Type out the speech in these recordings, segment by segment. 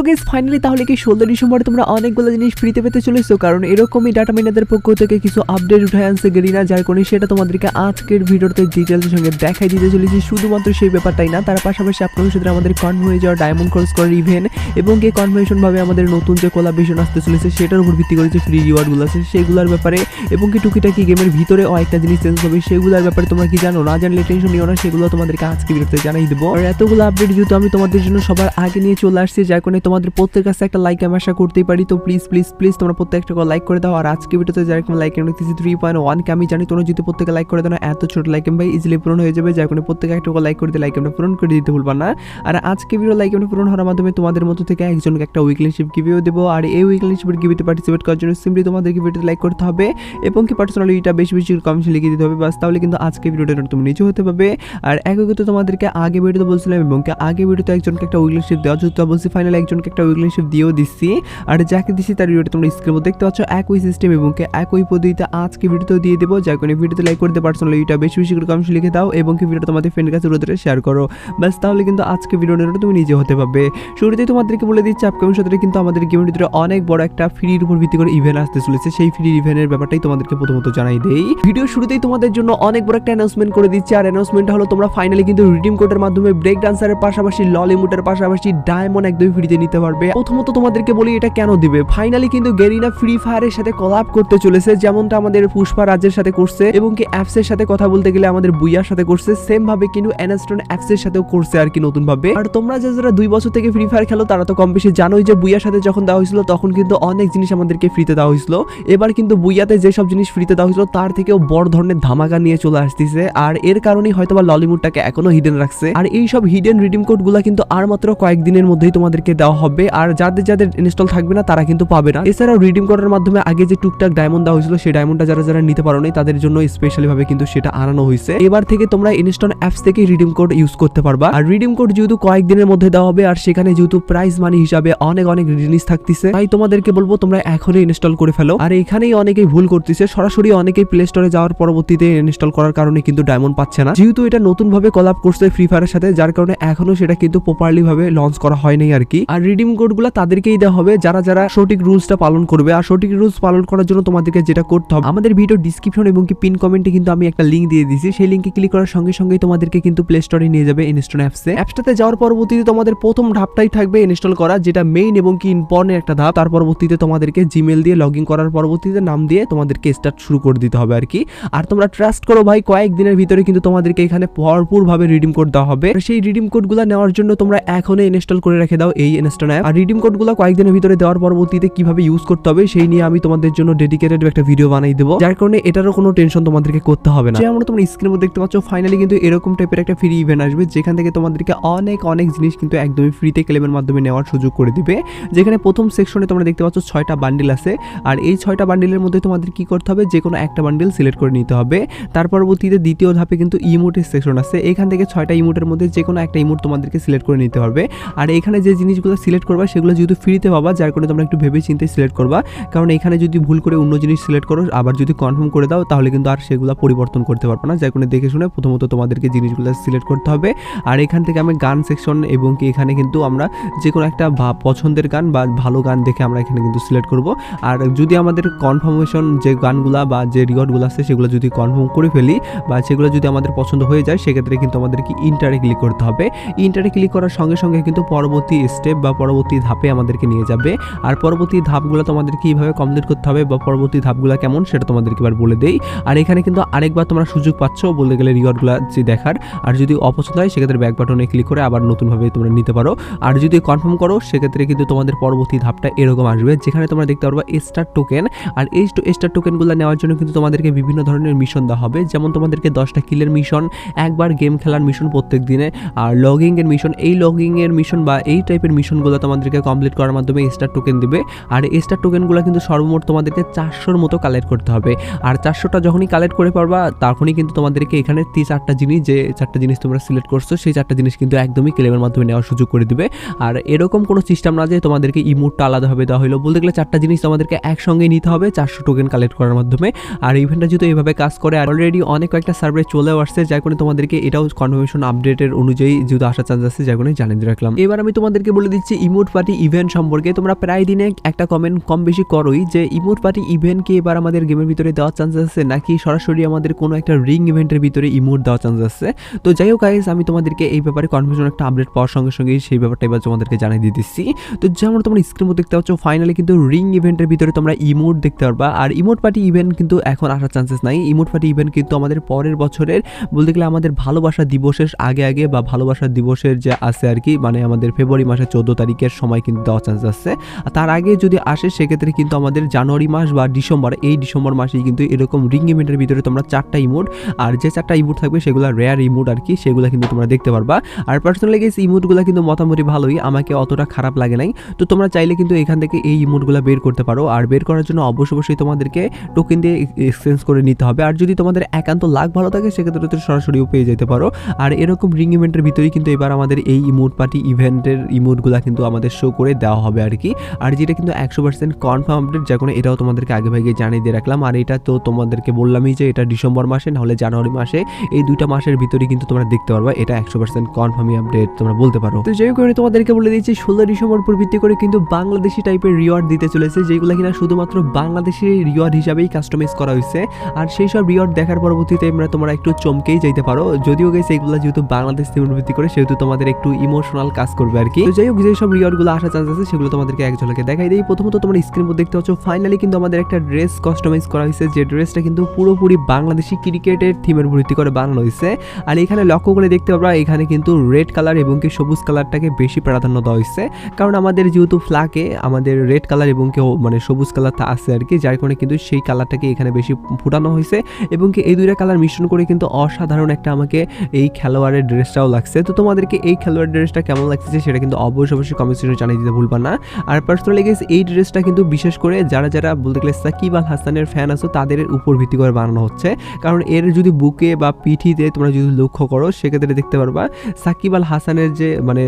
So guess finally তাহলে কি ষোলো ডিসেম্বর তোমরা অনেকগুলো জিনিস ফ্রিতে পেতে চলেছো? কারণ এরকমই ডাটা মাইনাদের পক্ষ থেকে কিছু আপডেট উঠে আনছে গেরিনা যার কারণে সেটা তোমাদেরকে আজকের ভিডিওতে ডিটেলসের সঙ্গে দেখাই দিতে চলেছি। শুধুমাত্র সেই ব্যাপারটাই না, তার পাশাপাশি আপনাদের সাথে আমাদের কনভে হয়ে যাওয়া ডায়মন্ড ক্রস করার ইভেন্ট এবং এই কনভেনশন ভাবে আমাদের নতুন যে কোলাবেশন আসতে চলেছে, সেটার উপর ভিত্তি করে যে ফ্রি রিওয়ার্ডগুলো আছে, সেগুলোর ব্যাপারে এবং কি টুকিটাকি গেমের ভিতরে একটা জিনিস চেঞ্জ হবে, সেগুলোর ব্যাপারে তোমরা কি জানো? না জানলে টেনশন নিও না, সেগুলো তোমাদেরকে আজকে ভিডিওতে জানাই দেবো। আর এতগুলো আপডেট যেহেতু আমি তোমাদের জন্য সবার আগে নিয়ে চলে আসছি, যার কারণে তোমাদের প্রত্যেক কাছে একটা লাইক আমি আশা করতেই পারি। তো প্লিজ প্লিজ প্লিজ তোমরা প্রত্যেকটা লাইক করে দাও। আর আজকে ভিডিওতে যারা লাইক থ্রি পয়েন্ট ওয়ানকে আমি জানি তোমরা যদি প্রত্যেকে লাইক করে দাও না, এত ছোট লাইক ভাই ইজিলি পূরণ হয়ে যাবে। যার কারণে প্রত্যেকে একটা লাইক করে দিয়ে লাইক আমরা পূরণ করে দিতে ভুলবা না। আর আজকে ভিডিও লাইক আমরা পূরণ হওয়ার মাধ্যমে তোমাদের মধ্যে থেকে একজনকে একটা উইকলিশিপ গিভিও দেবো। আর এই উইকলি শিপের গিভিতে পার্টিসিপেট করার জন্য সিম্পলি তোমাদেরকে ভিডিওতে লাইক করতে হবে। এবং কি পার্সোনালি এটা বেশি বেশি কমেন্টস লিখে দিতে হবে। বাস তাহলে কিন্তু আজকে ভিডিওটা তুমি নিচে হতে পারবে। আর একই তো তোমাদেরকে আগে ভিডিওতে বলছিলাম এবং আগে ভিডিওতে একজনকে একটা উইকলি শিপ দেওয়া, যেহেতু বলছি ফাইনালি একজনকে একটা উইকলি শিপ দিয়েও দিচ্ছি। আর যাকে দিচ্ছি তার ভিডিওটা তোমরা স্ক্রিনের মধ্যে দেখতে পাচ্ছ। একই সিস্টেম এবং একই পদ্ধতিতে আজকে ভিডিওতেও দিয়ে দেবো। যার কারণে ভিডিওতে লাইক করতে পার্সোনালি এটা বেশি বেশি করে কমেন্টস লিখে দাও এবং কি ভিডিওটা তোমাদের ফ্রেন্ডের কাছে রোদরে শেয়ার করো। ব্যাস, তাহলে কিন্তু আজকে ভিডিওটা তুমি নিজে হতে পারবে। শুরুতেই তোমাদেরকে বলে দিচ্ছি আপকামিং সাথে কিন্তু আমাদের গেমের ভিতরে অনেক বড় একটা ফ্রির উপর ভিত্তি করে ইভেন্ট আসতে চলেছে। সেই ফ্রি ইভেন্টের ব্যাপারটাই তোমাদেরকে প্রথমত জানাই দেই। ভিডিও শুরুতেই তোমাদের জন্য অনেক বড় একটা অ্যানাউন্সমেন্ট করে দিচ্ছি। আর অ্যানাউন্সমেন্টটা হলো তোমরা ফাইনালি কিন্তু রিডিম কোডের মাধ্যমে ব্রেক ডান্সারের পাশাপাশি ললিমুটের পাশাপাশি ডায়মন্ড একদমই ফ্রিতে নিতে পারবে। প্রথমত তোমাদেরকে বলি, এটা কেন দিবে? ফাইনালি কিন্তু গেরিনা ফ্রি ফায়ারের সাথে কলাপ করতে চলেছে, যেমনটা আমাদের পুষ্পা রাজ্যের সাথে করছে, এবং কি অ্যাপস এর সাথে কথা বলতে গেলে আমাদের বুইয়ার সাথে করছে সেম ভাবে কিন্তু অ্যানাস্টন অ্যাপস এর সাথেও করছে আর কি নতুন ভাবে আর তোমরা যারা দুই বছর থেকে ফ্রি ফায়ার খেলো, তারা তো কম বেশি জানোই যে বুইয়ার সাথে যখন দেওয়া হয়েছিল, তখন কিন্তু অনেক জিনিস আমাদেরকে ফ্রিতে দেওয়া হয়েছিল। এবার কিন্তু বুইয়াতে যেসব জিনিস ফ্রিতে দেওয়া হয়েছিল, তার থেকেও বড় ধরনের ধামাকা নিয়ে চলে আসতেছে, আর এর কারণেই হয়তো বা ললিমুডটাকে এখনও হিডেন রাখছে। আর এই সব হিডেন রিডিম কোডগুলা কিন্তু আর মাত্র কয়েকদিনের মধ্যেই তোমাদেরকে দেওয়া হবে। আর যাদের যাদের ইনস্টল থাকবে না, তারা কিন্তু পাবে না। এছাড়াও রিডিম কোডের মাধ্যমে আগে যে টুকটাক ডায়মন্ড দেওয়া হয়েছিল, সেই ডায়মন্ডটা যারা যারা নিতে পারো নাই, তাদের জন্য স্পেশালি ভাবে কিন্তু সেটা আনানো হয়েছে। এবার থেকে তোমরা ইনস্টল অ্যাপস থেকে রিডিম কোড ইউজ করতে পারবা। আর রিডিম কোড যেহেতু কয়েকদিনের মধ্যে দেওয়া হবে, আর সেখানে যেহেতু প্রাইস মানি হিসাবে অনেক অনেক জিনিস থাকতেছে, তাই তোমাদেরকে বলব তোমরা এখনই ইনস্টল করে ফেলো। আর এখানেই অনেকেই ভুল করতেছে। সরাসরি অনেকেই প্লে স্টোরে যাওয়ার পরবর্তীতে ইনস্টল করার কারণে কিন্তু ডায়মন্ড পাচ্ছে না। যেহেতু এটা নতুন ভাবে কলাপ করছে ফ্রি ফায়ারের সাথে, যার কারণে এখনও সেটা কিন্তু প্রপারলি ভাবে লঞ্চ করা হয়নি আর কি। আর রিডিম কোডগুলা তাদেরকেই দেওয়া হবে। যারা যারা সঠিক রুলসটা পালন করবে। আর সঠিক রুলস পালন করার জন্য তোমাদেরকে যেটা করতে হবে, আমাদের ভিডিও ডিসক্রিপশন এবং কি পিন কমেন্টে কিন্তু আমি একটা লিঙ্ক দিয়ে দিয়েছি। সেই লিঙ্কে ক্লিক করার সঙ্গে সঙ্গে তোমাদেরকে কিন্তু প্লে স্টোরে নিয়ে যাবে ইনস্টল অ্যাপসে অ্যাপসটাতে যাওয়ার পরবর্তীতে তোমাদের প্রথম ধাপটাই থাকবে ইনস্টল করা, যেটা মেইন এবং কি ইম্পর্টেন্ট একটা ধাপ। তার পরবর্তীতে তোমাদেরকে জিমেল দিয়ে লগ ইন করার পরবর্তীতে নাম দিয়ে তোমাদেরকে স্টার্ট শুরু করে দিতে হবে আর কি। আর তোমরা ট্রাস্ট করো ভাই, কয়েক দিনের ভিতরে কিন্তু তোমাদেরকে এখানে ভরপুর ভাবে রিডিম কোড দেওয়া হবে। সেই রিডিম কোডগুলো নেওয়ার জন্য তোমরা এখনই ইনস্টল করে রেখে দাও এই ইনস্টল অ্যাপ আর রিডিম কোডগুলো কয়েকদিনের ভিতরে দেওয়ার পরবর্তীতে কীভাবে ইউজ করতে হবে, সেই নিয়ে আমি তোমাদের জন্য ডেডিকেটেড একটা ভিডিও বানাই দেবো। যার কারণে এটারও কোনো টেনশন তোমাদেরকে করতে হবে না। যেমন তোমরা স্ক্রিনের মধ্যে দেখতে পাচ্ছ ফাইনালি কিন্তু এরকম টাইপের একটা ফ্রি ইভেন্ট আসবে, যেখান থেকে তোমাদেরকে অনেক অনেক জিনিস কিন্তু একদমই ফ্রিতে ক্লেমের মাধ্যমে নেওয়ার সুযোগ করে দিবে। যেখানে প্রথম সেকশনে তোমরা দেখতে পাচ্ছ ছয়টা বান্ডিল আছে। আর এই ছয়টা বান্ডিলের মধ্যে তোমাদের কি করতে হবে যে কোনো একটা বান্ডিল সিলেক্ট করে নিতে হবে। তার পরবর্তীতে দ্বিতীয় ধাপে কিন্তু ইমোটের সেকশন আছে। এখান থেকে ছয়টা ইমোটের মধ্যে যে কোনো একটা ইমোট তোমাদেরকে সিলেক্ট করে নিতে হবে। আর এখানে যে জিনিসগুলো সিলেক্ট করবা, সেগুলো যেহেতু ফ্রিতে পাবা, যার কারণে তোমরা একটু ভেবে চিন্তে সিলেক্ট করবা। কারণ এখানে যদি ভুল করে অন্য জিনিস সিলেক্ট করো, আবার যদি কনফার্ম করে দাও, তাহলে কিন্তু আর সেগুলো পরিবর্তন করতে পারব না। যার কারণে দেখে শুনে প্রথমত তোমাদেরকে জিনিসগুলো সিলেক্ট করতে হবে। আর এখান থেকে আমি গান সেকশন এবং কি এখানে কিন্তু আমরা যে কোনো একটা পছন্দের গান বা ভালো গান দেখে আমরা এখানে কিন্তু সিলেক্ট করব। আর যদি আমাদের কনফার্মেশন যে গানগুলা বা যে রিওয়ার্ডগুলো আছে, সেগুলো যদি কনফার্ম করে ফেলি বা সেগুলো যদি আমাদের পছন্দ হয়ে যায়, সেক্ষেত্রে কিন্তু আমাদেরকে ইন্টারে ক্লিক করতে হবে। ইন্টারে ক্লিক করার সঙ্গে সঙ্গে কিন্তু পরবর্তী স্টেপ বা পরবর্তী ধাপে আমাদেরকে নিয়ে যাবে। আর পরবর্তী ধাপগুলো তোমাদের কীভাবে কমপ্লিট করতে হবে বা পরবর্তী ধাপগুলো কেমন সেটা তোমাদেরকে এবার বলে দেই। আর এখানে কিন্তু আরেকবার তোমরা সুযোগ পাচ্ছ বলতে গেলে রিওয়ার্ডগুলো যে দেখার। আর যদি অপছন্দ হয় সেক্ষেত্রে ব্যাক বাটনে ক্লিক করে আবার নতুনভাবে তোমরা নিতে পারো। আর যদি কনফার্ম করো সেক্ষেত্রে কিন্তু তোমাদের পরবর্তী ধাপটা এরকম আসবে যেখানে তোমরা দেখতে পারবা স্টার টোকেন আর এই স্টার টোকেনগুলো নেওয়ার জন্য কিন্তু তোমাদেরকে বিভিন্ন ধরনের মিশন দেওয়া হবে। যেমন তোমাদেরকে দশটা কিলের মিশন একবার গেম খেলার মিশন প্রত্যেক দিনে। আর লগিংয়ের মিশন এই লগিংয়ের মিশন বা এই টাইপের মিশনগুলো তোমাদেরকে কমপ্লিট করার মাধ্যমে স্টার টোকেন দিবে। আর এই স্টার টোকেনগুলো কিন্তু সর্বমোট তোমাদেরকে চারশোর মতো কালেক্ট করতে হবে। আর চারশোটা যখনই কালেক্ট করে পারবা, তখনই কিন্তু তোমাদেরকে এখানে তিন চারটা জিনিস, যে চারটা জিনিস তোমরা সিলেক্ট করছ, সেই চারটা জিনিস কিন্তু একদমই ক্লেমের মাধ্যমে নেওয়ার সুযোগ করে দিবে। আর এরকম কোনো সিস্টেম না যে তোমাদেরকে ইমোটটা আলাদাভাবে দেওয়া হলো বলতে গেলে চারটা জিনিস তোমাদেরকে একসঙ্গে নিতে হবে চারশো টোকেন কালেক্ট করার মাধ্যমে। আর ইভেন্টটা যেহেতু এইভাবে কাজ করে, আর অলরেডি অনেক কয়েকটা সার্ভে চলেও আসছে, যার কারণে তোমাদেরকে এটাও কনফার্মেশন আপডেটের অনুযায়ী যেহেতু আসার চান্স আছে, যার কারণে জানিয়ে রাখলাম। এবার আমি তোমাদেরকে বলে দিচ্ছি দিচ্ছি ইমোট পার্টি ইভেন্ট সম্পর্কে। তোমরা প্রায় দিনে একটা কমেন্ট কম বেশি করোই যে ইমোট পার্টি ইভেন্ট কি এবার আমাদের গেমের ভিতরে দেওয়ার চান্স আছে নাকি সরাসরি আমাদের কোনো একটা রিং ইভেন্টের ভিতরে ইমোট দেওয়ার চান্স আছে? তো যাই হোক গাইজ আমি তোমাদেরকে এই ব্যাপারে কনফিউশন একটা আপডেট পাওয়ার সঙ্গে সঙ্গে সেই ব্যাপারটা এবার তোমাদেরকে জানিয়ে দিয়ে দিচ্ছি। তো যেমন তোমরা স্ক্রিন দেখতে পাচ্ছ ফাইনালি কিন্তু রিং ইভেন্টের ভিতরে তোমরা ইমোট দেখতে পারবা। আর ইমোট পার্টি ইভেন্ট কিন্তু এখন আসার চান্সেস নাই। ইমোট পার্টি ইভেন্ট কিন্তু আমাদের পরের বছরের, বলতে গেলে আমাদের ভালোবাসা দিবসের আগে আগে বা ভালোবাসা দিবসের যে আছে আর কি মানে আমাদের ফেব্রুয়ারি মাসের চোদ্দ তারিখের সময় কিন্তু দেওয়ার চান্স আছে। তার আগে যদি আসে, সেক্ষেত্রে কিন্তু আমাদের জানুয়ারি মাস বা ডিসেম্বর, এই ডিসেম্বর মাসেই কিন্তু এরকম রিং ইভেন্টের ভিতরে তোমরা চারটা ইমোট আর যে চারটা ইমোট থাকবে, সেগুলো রেয়ার ইমোট আর কি, সেগুলো কিন্তু তোমরা দেখতে পারবা। আর পার্সোনালি গেস ইমোটগুলো কিন্তু মোটামুটি ভালোই, আমাকে অতটা খারাপ লাগে নাই। তো তোমরা চাইলে কিন্তু এখান থেকে এই ইমোটগুলো বের করতে পারো। আর বের করার জন্য অবশ্যই অবশ্যই তোমাদেরকে টোকেন দিয়ে এক্সচেঞ্জ করে নিতে হবে। আর যদি তোমাদের একান্ত লাখ ভালো থাকে, সেক্ষেত্রে তো সরাসরিও পেয়ে যেতে পারো। আর এরকম রিং ইভেন্টের ভিতরেই কিন্তু এবার আমাদের এই ইমোট পার্টি ইভেন্টের ইমোটগুলো কিন্তু আমাদের শো করে দেওয়া হবে আর কি আর যেটা কিন্তু একশো পার্সেন্ট কনফার্ম আপডেট যা কোনো এটাও তোমাদেরকে আগে ভাগে জানিয়ে দিয়ে রাখলাম। আর এটা তো তোমাদেরকে বললামই যে এটা ডিসেম্বর মাসে, নাহলে জানুয়ারি মাসে, এই দুইটা মাসের ভিতরেই কিন্তু তোমরা দেখতে পারবা। এটা একশো পার্সেন্ট কনফার্মই আপডেট তোমরা বলতে পারো। তো যাই আমি তোমাদেরকে বলে দিচ্ছি, ষোলো ডিসেম্বর উপর ভিত্তি করে কিন্তু বাংলাদেশি টাইপের রিওয়ার্ড দিতে চলেছে, যেগুলো কিনা শুধুমাত্র বাংলাদেশি রিওয়ার্ড হিসাবেই কাস্টমাইজ করা হয়েছে। আর সেই সব রিওয়ার্ড দেখার পরবর্তীতে আমরা তোমরা একটু চমকেই যাইতে পারো। যদিও গেছে এগুলো যেহেতু বাংলাদেশ থিমের ভিত্তি করে, সেহেতু তোমাদের একটু ইমোশনাল কাজ করবে আর কি যাই হোক যে সব রিওয়ার্ডগুলো আসার চান্স আছে, সেগুলো তোমাদেরকে এক ঝলকে দেখাই দিই। প্রথমত তোমার স্ক্রিন মধ্যে দেখতে পাচ্ছ ফাইনালি কিন্তু আমাদের একটা ড্রেস কাস্টমাইজ করা হয়েছে, যে ড্রেসটা কিন্তু পুরোপুরি বাংলাদেশি ক্রিকেটের থিমের ভিত্তি করে বানানো হয়েছে। আর এখানে লক্ষ্য করে দেখতে পারবা এখানে কিন্তু রেড কালার এবং কি সবুজ কালারটাকে বেশি প্রাধান্য দেওয়া হয়েছে। কারণ আমাদের যেহেতু ফ্লাকে আমাদের রেড কালার এবং কি মানে সবুজ কালারটা আছে আর কি, যার কারণে কিন্তু সেই কালারটাকে এখানে বেশি ফুটানো হয়েছে। এবং কি এই দুইটা কালার মিশ্রণ করে কিন্তু অসাধারণ একটা আমাকে এই খেলোয়াড়ের ড্রেসটাও লাগছে। তো তোমাদেরকে এই খেলোয়াড় ড্রেসটা কেমন লাগছে সেটা কিন্তু অবশ্যই অবশ্যই কমেন্ট সেকশনে জানিয়ে দিতে ভুলবা না। আর পার্সোনালি গেস এই ড্রেসটা কিন্তু বিশেষ করে যারা যারা বলতে গেলে সাকিব আল হাসানের ফ্যান আছো, তাদের উপর ভিত্তি করে বানানো হচ্ছে। কারণ এর যদি বুকে বা পিঠিতে তোমরা যদি লক্ষ্য করো, সেক্ষেত্রে দেখতে পারবা সাকিব আল হাসানের যে মানে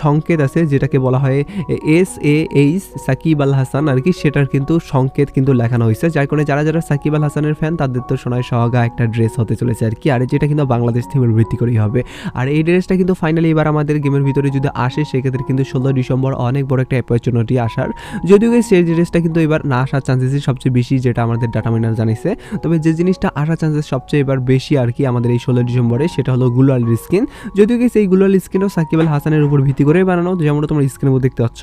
সংকেত আছে, যেটাকে বলা হয় S A H Shakib Al Hasan আর কি, সেটার কিন্তু সংকেত কিন্তু লেখানো হয়েছে। যার কারণে যারা যারা সাকিব আল হাসানের ফ্যান তাদের তো সোনায় সহগা একটা ড্রেস হতে চলেছে আর কি। আর যেটা কিন্তু বাংলাদেশ থিমের ভিত্তি করেই হবে। আর এই ড্রেসটা কিন্তু ফাইনালি এবার আমাদের গেমের ভিতরে যদি আসে, সেক্ষেত্রে কিন্তু ষোলো ডিসেম্বর অনেক বড় একটা অপরচুনিটি আসার। যদিও এই সেই ড্রেসটা কিন্তু এবার না আসার চান্সেসই সবচেয়ে বেশি যেটা আমাদের ডাটা মাইনার জানিয়েছে। তবে যে জিনিসটা আসার চান্সেস সবচেয়ে এবার বেশি আর কি আমাদের এই ষোলো ডিসেম্বরে সেটা হলো গুলাল স্কিন যদিও গেছে এই গুলাল স্কিনও সাকিব আল হাসানের উপর ভিত্তি করে বানানো যেমন তোমরা স্ক্রিনের মধ্যে দেখতে পাচ্ছ।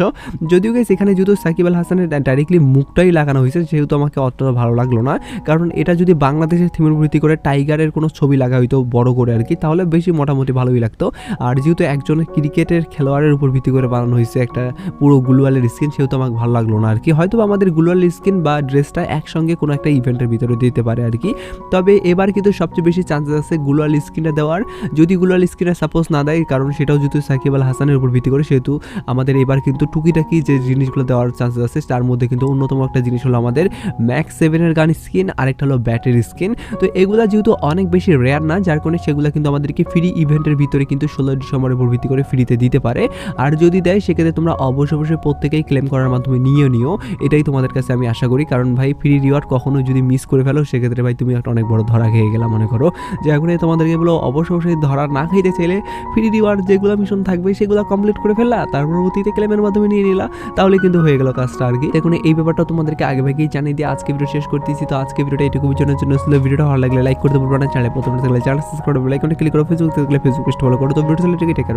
যদিও গেছে এখানে যেহেতু সাকিব আল হাসানের ডাইরেক্টলি মুখটাই লাগানো হয়েছে, সেহেতু আমাকে অতটা ভালো লাগল না। কারণ এটা যদি বাংলাদেশের থিমের ভিত্তি করে টাইগারের কোনো ছবি লাগা হইতো বড় করে আর কি, তাহলে বেশি মোটামুটি ভালোই লাগতো। আর যেহেতু একজন ক্রিকেটের খেলোয়াড়ের উপর ভিত্তি করে বানানো হয়েছে একটা পুরো গুলওয়ালের স্কিন সেহেতু আমাকে ভালো লাগল না আর কি। হয়তো আমাদের গুলওয়াল স্কিন বা ড্রেসটা একসঙ্গে কোনো একটা ইভেন্টের ভিতরে দিতে পারে আর কি। তবে এবার কিন্তু সবচেয়ে বেশি চান্সেস আছে গুলওয়াল স্কিনটা দেওয়ার। যদি গুলওয়াল স্কিনটা সাপোজ না দেয়, কারণ সেটাও যেহেতু সাকিব আল হাসানের উপর ভিত্তি করে, সেহেতু আমাদের এবার কিন্তু টুকিটাকি যে জিনিসগুলো দেওয়ার চান্সেস আছে, তার মধ্যে কিন্তু অন্যতম একটা জিনিস হলো আমাদের ম্যাক্স সেভেনের গান স্কিন আরেকটা হলো ব্যাটারি স্কিন তো এগুলো যেহেতু অনেক বেশি রেয়ার না, যার কারণে সেগুলো কিন্তু আমাদেরকে ফ্রি ইভেন্টের ভিতরে কিন্তু ষোলো ডিসেম্বরের উপর ভিত্তি করে ফ্রিতে দিতে পারে। আর যদি দেয়, সেক্ষেত্রে তোমরা অবশ্যই অবশ্যই প্রত্যেকেই ক্লেম করার মাধ্যমে নিয়েও নিও। এটাই তোমাদের কাছে আমি আশা করি। কারণ ভাই ফ্রি রিওয়ার্ড কখনো যদি মিস করে ফেলো, সেক্ষেত্রে ভাই তুমি একটা অনেক বড় ধরা খেয়ে গেলাম মনে করো। যে এখন তোমাদেরকে বলো, অবশ্যই অবশ্যই ধরা না খাইতে চাইলে ফ্রি রিওয়ার্ড যেগুলো মিশন থাকবে, সেগুলো কমপ্লিট করে ফেললা, তার পরবর্তীতে ক্লেমের মাধ্যমে নিয়ে নিলা, তাহলে কিন্তু হয়ে গেল কাজটা আর কি। দেখুন, এই ব্যাপারটা তোমাদেরকে আগে ভাগেই জানিয়ে দিয়ে আজকে ভিডিও শেষ করতেছি। তো আজকে ভিডিওটা এইটুকু বোঝানোর জন্য ছিল ভিডিওটা ভালো লাগলে লাইক করতে পারব না চ্যানেল প্রথমে থাকলে চ্যানেল সাবস্ক্রাইব করে লাইক ক্লিক করো ফেসবুক থাকলে ফেসবুক পেজটা ফলো করো। তো ভিডিও চলে টেকে টেকার